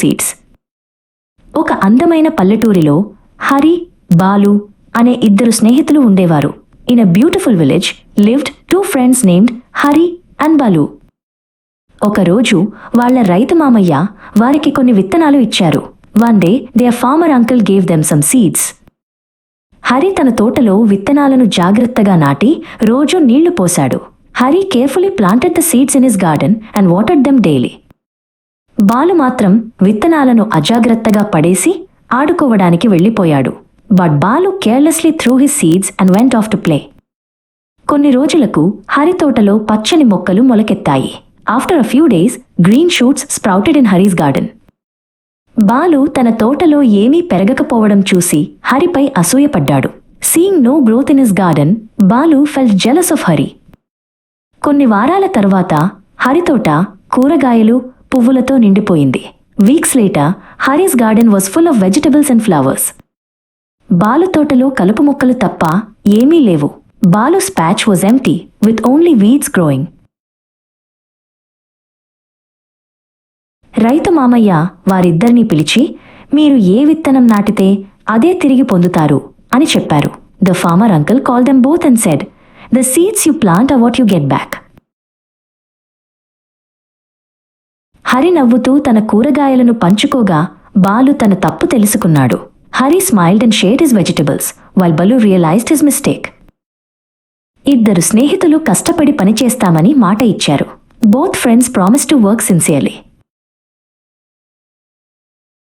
Seeds. ఒక అందమైన పల్లెటూరిలో హరి బాలు అనే ఇద్దరు స్నేహితులు ఉండేవారు. In a beautiful village lived two friends named Hari and Balu. ఒకరోజు వాళ్ళ రైతు మామయ్య వారికి కొన్ని విత్తనాలు ఇచ్చారు. One day the farmer uncle gave them some seeds. Hari తన తోటలో విత్తనాలను జాగ్రత్తగా నాటి రోజు నీళ్ళు పోశాడు. Hari carefully planted the seeds in his garden and watered them daily. Balu మాత్రం విత్తనాలను అజాగ్రత్తగా పడేసి ఆడుకోవడానికి వెళ్ళిపోయాడు. But Balu carelessly threw his seeds and went off to play కొన్ని రోజులకు హరితోటలో పచ్చని మొక్కలు మొలకెత్తాయి. After a few days green shoots sprouted in Hari's garden Balu తన తోటలో ఏమీ పెరగకపోవడం చూసి హరిపై అసూయపడ్డాడు. Seeing no growth in his garden Balu fell jealous of Hari కొన్ని వారాల తర్వాత హరితోట కూరగాయలు పువ్వులతో నిండిపోయింది. Weeks later Hari's garden was full of vegetables and flowers. Balu తోటలో కలుపు మొక్కలు తప్ప ఏమీ లేవు. Balu patch was empty with only weeds growing రైతు మామయ్య వారిద్దరినీ పిలిచి మీరు ఏ విత్తనం నాటితే అదే తిరిగి పొందుతారు అని చెప్పారు. The farmer uncle call them both and said the seeds you plant a what you get back Hari నవ్వుతూ తన కూరగాయలను పంచుకోగా బాలు తన తప్పు తెలుసుకున్నాడు. Hari smiled and share his vegetables while Balu realised his mistake. ఇద్దరు స్నేహితులు కష్టపడి పనిచేస్తామని మాట ఇచ్చారు. Both friends promise to work sincerely.